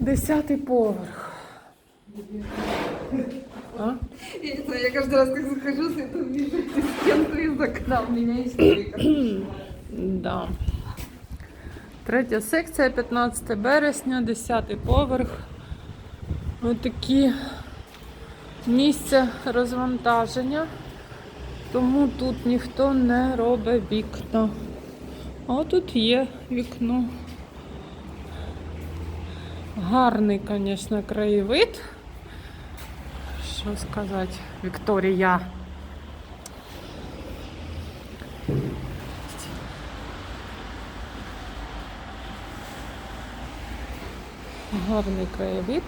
Десятий поверх. А? Я не знаю, я каждый раз, как захожу, с этого вижу эту стенку из окна. У меня истерика. Да. Третя секція, 15 березня, 10 поверх. Ось такі місця розвантаження. Тому тут ніхто не робить вікна. А тут є вікно. Гарний, звісно, краєвид. Що сказати, Вікторія. Гарний краєвид.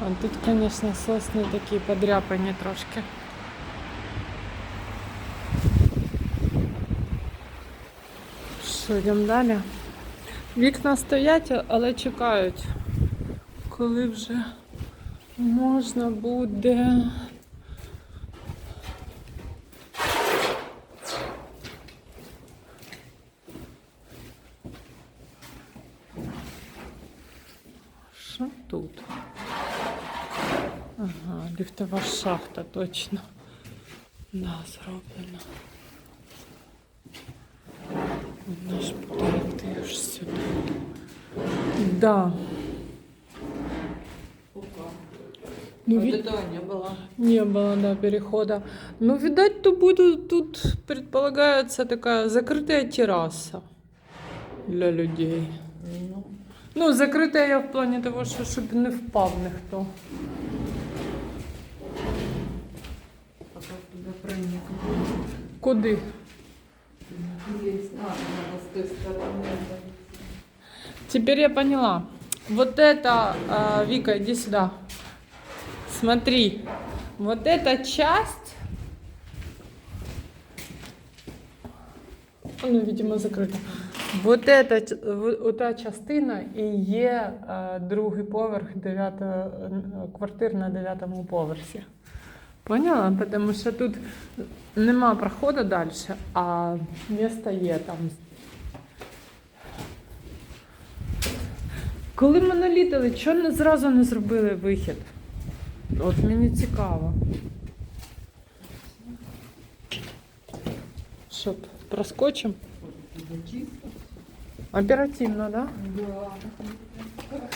А тут, звісно, сосни такі подряпані трошки. Що, йдемо далі? Вікна стоять, але чекають, коли вже можна буде. Що тут? Ага, ліфтова шахта точно. Да, зроблена. Вона ж буде йти аж сюди. Да. Ну, Вот вид- этого не было. Не было, да, перехода. Ну, видать, то будет, тут предполагается такая закрытая терраса для людей. Ну, Ну, закрытая я в плане того, що щоб не впав ніхто. пока туда проникнуть. Куди? Есть. А, надо с той стороны. Теперь я поняла. Вот это, а, Вика, иди сюда. Смотри, вот эта часть, ну, видимо, закрыта. Вот эта, ч- в- ота частина і є е, другий поверх, дев'ята, е, квартир на дев'ятому поверсі. Поняла? Тому що тут нема проходу далі, а місто є там Коли ми налітали, чого не зразу не зробили вихід? От мені цікаво. Щоб проскочимо. Оперативно, да? Да.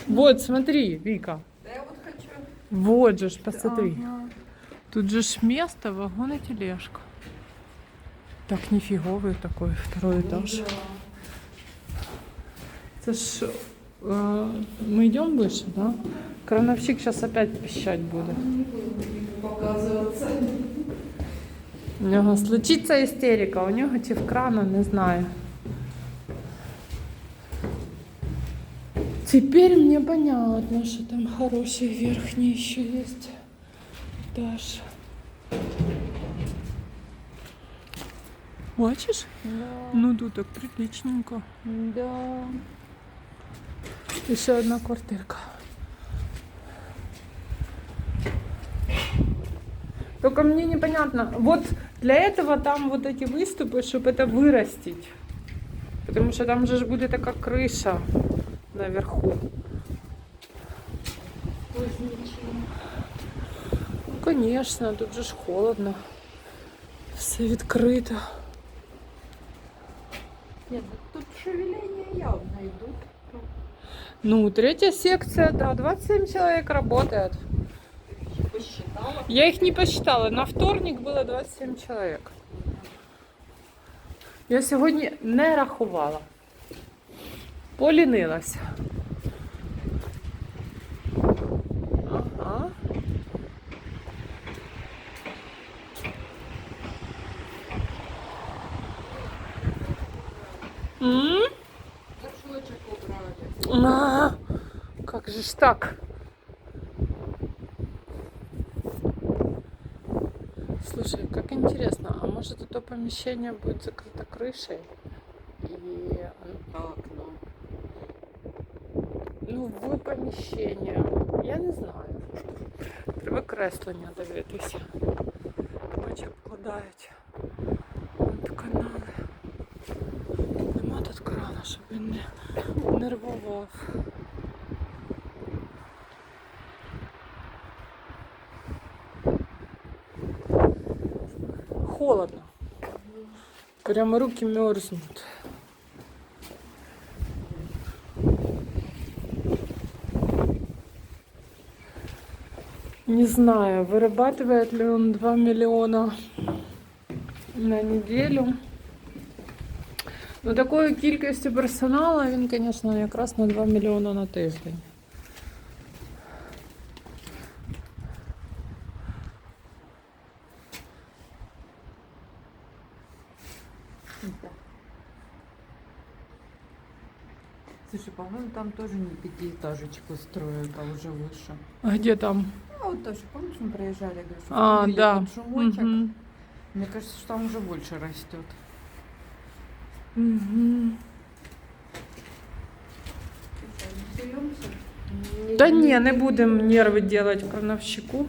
Вот, смотри, Вика. Да я вот хочу. Вот же ж, посмотри. Ага. Тут же ж место, вагон и тележка. Так нифиговый такой второй этаж. Да. Это ж э, мы идем выше, да? Крановщик сейчас опять пищать будет. Не буду показываться. У нього случиться істерика, у нього чи в крана, не знаю. Теперь мне понятно, что там хороший верхний еще есть Этаж. Бачиш? Ну тут так приличненько. Да. І ще одна квартирка. Только мне непонятно. Вот для этого там вот эти выступы, чтобы это вырастить. Потому что там же будет такая крыша наверху. Ну, конечно, тут же ж холодно. Все відкрито. Нет, ну тут шевеление явно идут. Ну, третья секция, да, 27 человек работает. Посчитала. Я их не посчитала. На вторник было 27 человек. Я сьогодні не рахувала. Полінилася. Горшочек как же ж так? Слушай, как интересно, а может это помещение будет закрыто крышей? И, Так, ну. ну, в поміщення. Я не знаю. Треба креслення дивитися. Бачу, обкладають. От канали. Щоб він не нервував. Холодно. Прямо руки мерзнут. Не знаю, вырабатывает ли он 2 миллиона на неделю. Ну, такою кількістю персоналу він, звісно, якраз на 2 мільйони на тиждень. Слушай, по-моему, там тоже не пятиэтажечку строят, а уже выше. А где там? Ну, вот тоже, помнишь, мы проезжали, говорю, что А, видели да. тут шумочек. Мгм. Мне кажется, что там уже больше растет. Мгм. Та ні, не будемо нерви делать крановщику.